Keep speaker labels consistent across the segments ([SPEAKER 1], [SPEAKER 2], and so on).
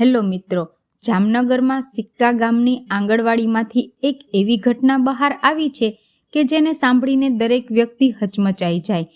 [SPEAKER 1] Hello મિત્રો, જામનગરમાં સિક્કા ગામની આંગણવાડીમાંથી એક એવી ઘટના બહાર આવી છે કે જેને સાંભળીને દરેક વ્યક્તિ હચમચાઈ જાય.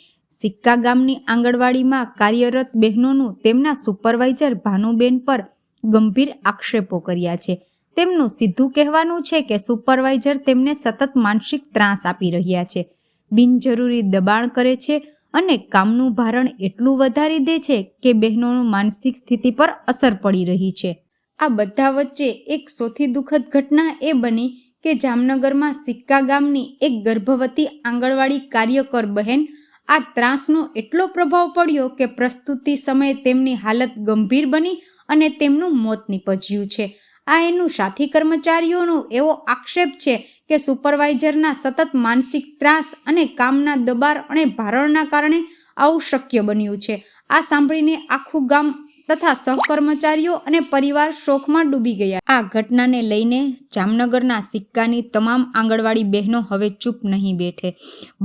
[SPEAKER 1] સિક્કા ગામની આંગણવાડીમાં કાર્યરત બહેનોનું તેમના સુપરવાઇઝર ભાનુબેન પર ગંભીર આક્ષેપો કર્યા છે. તેમનું સીધું કહેવાનું છે કે સુપરવાઇઝર તેમને સતત માનસિક ત્રાસ આપી રહ્યા છે. બિનજરૂરી દબાણ કરે છે અને કામનું ભારણ એટલું વધારી દે છે કે બહેનોનું માનસિક સ્થિતિ પર અસર પડી રહી છે. આ બધા વચ્ચે એક સૌથી દુઃખદ ઘટના એ બની કે જામનગરમાં સિક્કા ગામની એક ગર્ભવતી આંગણવાડી કાર્યકર બહેન આ ત્રાસનો એટલો પ્રભાવ પડ્યો કે પ્રસ્તુતિ સમયે તેમની હાલત ગંભીર બની અને તેમનું મોત નીપજ્યું છે. આ એનું સાથી કર્મચારીઓનો એવો આક્ષેપ છે કે સુપરવાઇઝરના સતત માનસિક ત્રાસ અને કામના દબાણ અને ભારણના કારણે આવું શક્ય બન્યું છે. આ સાંભળીને આખું ગામ તથા સહકર્મચારીઓ અને પરિવાર શોકમાં ડૂબી ગયા. આ ઘટનાને લઈને જામનગરના સિક્કાની તમામ આંગણવાડી બહેનો હવે ચૂપ નહીં બેઠે.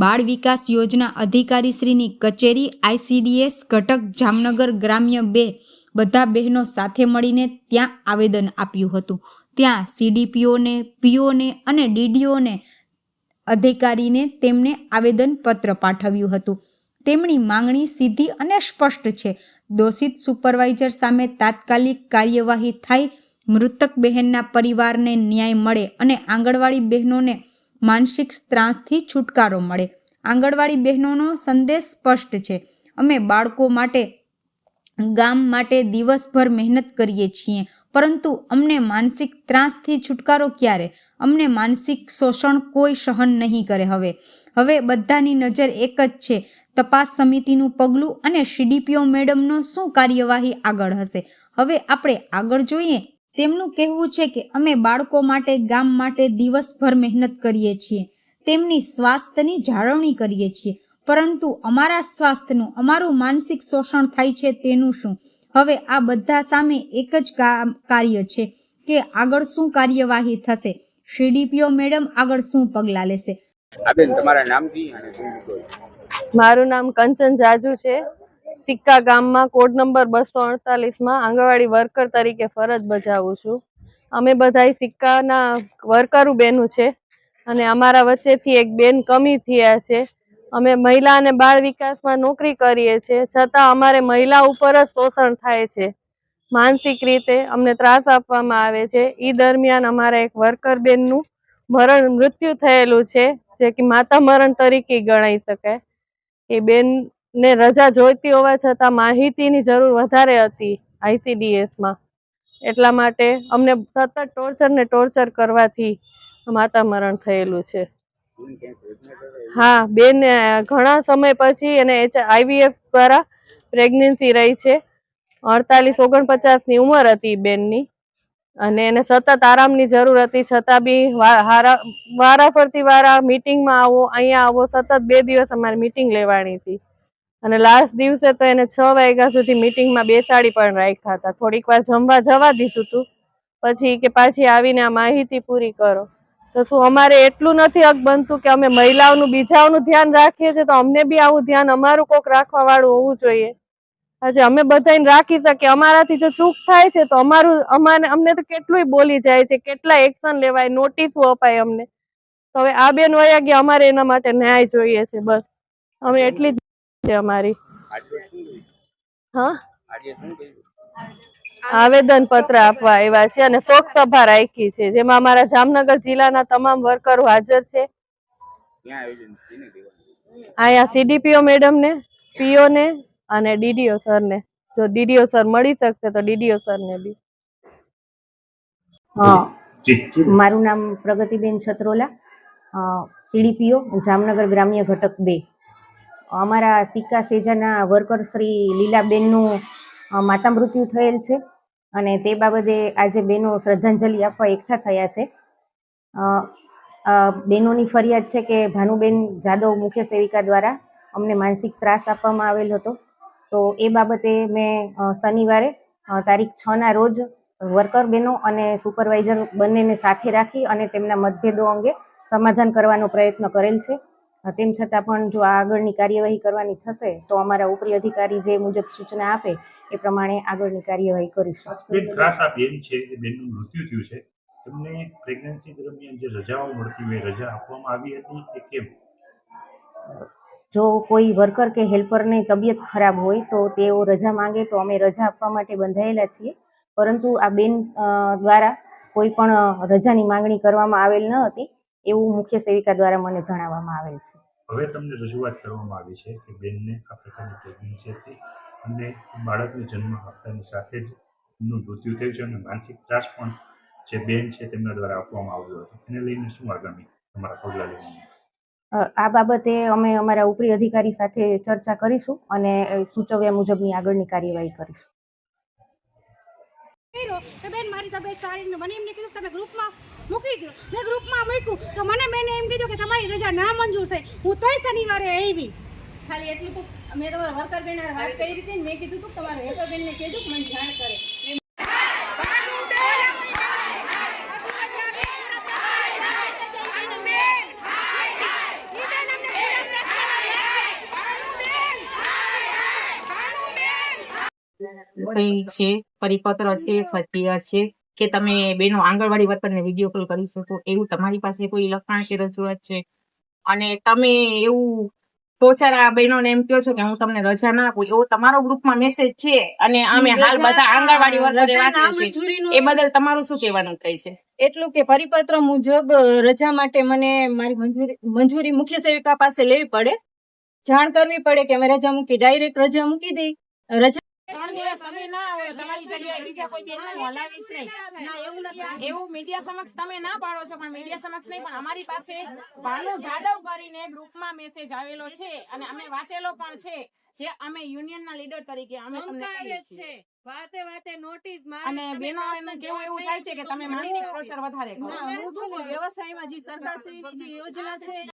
[SPEAKER 1] બાળ વિકાસ યોજના અધિકારીશ્રીની કચેરી આઈસીડીએસ ઘટક, જામનગર ગ્રામ્ય બે બધા બહેનો સાથે મળીને ત્યાં આવેદન આપ્યું હતું. ત્યાં સીડીપીઓને પીઓને અને ડીડીઓને અધિકારીને તેમને આવેદનપત્ર પાઠવ્યું હતું. તેમની માંગણી સીધી અને સ્પષ્ટ છે. દોષિત સુપરવાઇઝર સામે તાત્કાલિક કાર્યવાહી થાય, મૃતક બહેનના પરિવારને ન્યાય મળે અને આંગણવાડી બહેનોને માનસિક ત્રાસથી છુટકારો મળે. આંગણવાડી બહેનોનો સંદેશ સ્પષ્ટ છે. અમે બાળકો માટે, ગામ માટે દિવસભર મહેનત કરીએ છીએ, પરંતુ અમને માનસિક ત્રાસથી છુટકારો ક્યારે? અમને માનસિક શોષણ કોઈ સહન નહીં કરે હવે. હવે બધાની નજર એક જ છે. તપાસ સમિતિનું પગલું અને સીડીપીઓ મેડમનો શું કાર્યવાહી આગળ હશે? હવે આપણે આગળ જોઈએ. તેમનું કહેવું છે કે અમે બાળકો માટે, ગામ માટે દિવસભર મહેનત કરીએ છીએ. તેમની સ્વાસ્થ્યની જાળવણી કરીએ છીએ. પરંતુ અમારા સ્વાસ્થ્યનું, અમારું માનસિક શોષણ થાય છે તેનું શું? હવે આ બધા સામે એક જ કાર્ય છે કે આગળ શું કાર્યવાહી થશે? સીડીપીઓ મેડમ આગળ શું પગલાં લેશે?
[SPEAKER 2] તમારા નામથી?
[SPEAKER 3] મારું નામ કંચન જાજુ છે. સિક્કા ગામમાં કોડ નંબર બસો અડતાલીસમાં આંગણવાડી વર્કર તરીકે ફરજ બજાવું છું. અમે બધાય સિક્કાના વર્કરો બેનું છે અને અમારા વચ્ચેથી એક બેન કમી થયા છે. અમે મહિલા અને બાળ વિકાસમાં નોકરી કરીએ છીએ, છતાં અમારે મહિલા ઉપર જ શોષણ થાય છે. માનસિક રીતે અમને ત્રાસ આપવામાં આવે છે. એ દરમિયાન અમારા એક વર્કર બેનનું મરણ મૃત્યુ થયેલું છે, જે કે માતા મરણ તરીકે ગણાઈ શકાય. એ બેનને રજા જોઈતી હોવા છતાં માહિતીની જરૂર વધારે હતી આઈસીડીએસમાં એટલા માટે અમને સતત ટોર્ચર ને ટોર્ચર કરવાથી માતા મરણ થયેલું છે? હા બેન ઘણા સમય પછી એને આઈવીએફ દ્વારા પ્રેગ્નન્સી રહી છે. અડતાલીસ ઓગણપચાસની ઉંમર હતી બેનની. અને એને સતત આરામની જરૂર હતી. છતાં બી વારા વારાફરતી વારા મિટિંગમાં આવો, અહીંયા આવો, સતત બે દિવસ અમારે મિટિંગ લેવાની હતી. અને લાસ્ટ દિવસે તો એને છ વાગ્યા સુધી મિટિંગમાં બેસાડી પણ રાખ્યા હતા. થોડીક વાર જમવા જવા દીધું હતું પછી કે પાછી આવીને આ માહિતી પૂરી કરો. તો શું અમારે એટલું નથી હક બનતું કે અમે મહિલાઓનું બીજાઓનું ધ્યાન રાખીએ છીએ? તો અમને બી આવું ધ્યાન અમારું કોક રાખવા વાળું હોવું જોઈએ. આજે અમે બધાને રાખી શકીએ અમારાથી જો ચૂક થાય છે તો અમારું અમારે અમને તો કેટલુંય બોલી જાય છે કેટલા એક્શન લેવાય નોટિસો અપાય અમને તો હવે આ બેન વયા ગયા અમારે એના માટે ન્યાય જોઈએ છે બસ અમે એટલી જ છે અમારી? હા? આવેદન પત્ર આપવા આવ્યા છે અને શોક સભા રાખી છે જેમાં અમારા જામનગર જિલ્લાના તમામ વર્કરો હાજર છે? અહીંયા સીડીપીઓ મેડમ ને પીઓ ને અને ડીડીઓ સરને. જો ડીડીઓ સર મળી શકશે તો ડીડીઓ સરને બી.
[SPEAKER 4] હા. મારું નામ પ્રગતિબેન છત્રોલા સીડીપીઓ જામનગર ગ્રામ્ય ઘટક બે. અમારા સિક્કા સેજાના વર્કર શ્રી લીલાબેનનું માતા મૃત્યુ થયેલ છે અને તે બાબતે આજે બેનો શ્રદ્ધાંજલિ આપવા એકઠા થયા છે. બેનોની ફરિયાદ છે કે ભાનુબેન જાદવ મુખ્ય સેવિકા દ્વારા અમને માનસિક ત્રાસ આપવામાં આવેલ હતો. તો એ બાબતે મેં શનિવારે તારીખ છ ના રોજ વર્કર બહેનો અને સુપરવાઇઝર બંનેને સાથે રાખી અને તેમના મતભેદો અંગે સમાધાન કરવાનો પ્રયત્ન કરેલ છે. તેમ છતાં પણ જો આગળની કાર્યવાહી કરવાની થશે, તો અમારા ઉપરી અધિકારી જે મુજબ સૂચના આપે, એ પ્રમાણે આગળની કાર્યવાહી કરીશું.
[SPEAKER 5] બેન બેન છે એ બેનનું મૃત્યુ થયું છે. એમને પ્રેગ્નન્સી દરમિયાન જે રજાઓ મળતી હોય, રજા આપવામાં આવી હતી કે કેમ?
[SPEAKER 4] જો કોઈ વર્કર કે હેલ્પરની તબિયત ખરાબ હોય તો તેઓ રજા માંગે તો અમે રજા આપવા માટે બંધાયેલા છીએ. પરંતુ આ બેન દ્વારા કોઈ પણ રજાની માંગણી કરવામાં આવેલ ન હતી એવું મુખ્ય સેવિકા દ્વારા મને જણાવવામાં આવેલ છે.
[SPEAKER 5] હવે તમને રજૂઆત કરવામાં આવી છે કે બેનને આ પ્રકારની પ્રેગ્નન્સી હતી અને બાળકને જન્મ આપતાની સાથે જ એમનું મૃત્યુ થયું છે અને માનસિક ત્રાસ પણ જે બેન છે તેમના દ્વારા આપવામાં આવ્યો હતો. એને લઈને શું આગામી તમારા પગલાં લેવાનું
[SPEAKER 4] આ બાબતે અમે અમારા ઉપરી અધિકારી સાથે ચર્ચા કરીશું અને સૂચવ્યા મુજબની આગળની કાર્યવાહી કરીશું.
[SPEAKER 6] કે બેન મારી તબિયત સારી મને એમને કીધું કે તમે ગ્રુપમાં મૂકી દો મેં ગ્રુપમાં મૂક્યું તો મને બેને એમ કીધું કે તમારી રજા ના મંજૂર છે હું તોય શનિવારે આવી.
[SPEAKER 7] ખાલી એટલું તો મેં તમારા વર્કર બેન હારે વાત રીતે મેં કીધું તું કે તમારા વર્કર બેનને કહેજો કે મને જાણ કરે.
[SPEAKER 8] કઈ છે પરિપત્ર છે ફતિયાર છે કે તમે બેનો આંગણવાડી વર્કરને વીડિયો કોલ કરી શકો. એવું તમારી પાસે કોઈ લખાણ કે રજૂઆત છે? અને તમે એવું પોચારા બહેનોને એમ કહો છો કે હું તમને રજા ના આપું એવો તમારો ગ્રુપમાં મેસેજ છે અને અમે હાલ બધા આંગણવાડી વર્કરે એ બદલ તમારું શું કહેવાનું થાય છે?
[SPEAKER 7] એટલું કે પરિપત્ર મુજબ રજા માટે મને મારી મંજૂરી મંજૂરી મુખ્ય સેવિકા પાસે લેવી પડે. જાણ કરવી પડે કે અમે રજા મૂકી ડાયરેક્ટ રજા મૂકી દઈ. રજા એવું
[SPEAKER 8] મીડિયા સમક્ષ તમે ના પાડો છો પણ મીડિયા સમક્ષ નહીં પણ અમારી પાસે ભાનુ જાદવ કરીને ગ્રુપમાં મેસેજ આવેલો છે અને અમે વાંચેલો પણ છે જે અમે યુનિયનના લીડર તરીકે અમે તમને કહીએ
[SPEAKER 6] વાતે વાતે નોટિસ
[SPEAKER 8] અને બેનો એનું કેવું એવું થાય છે કે તમે માનસિક વધારે કરો.
[SPEAKER 7] વ્યવસાયમાં જે સરકારશ્રીની જે યોજના છે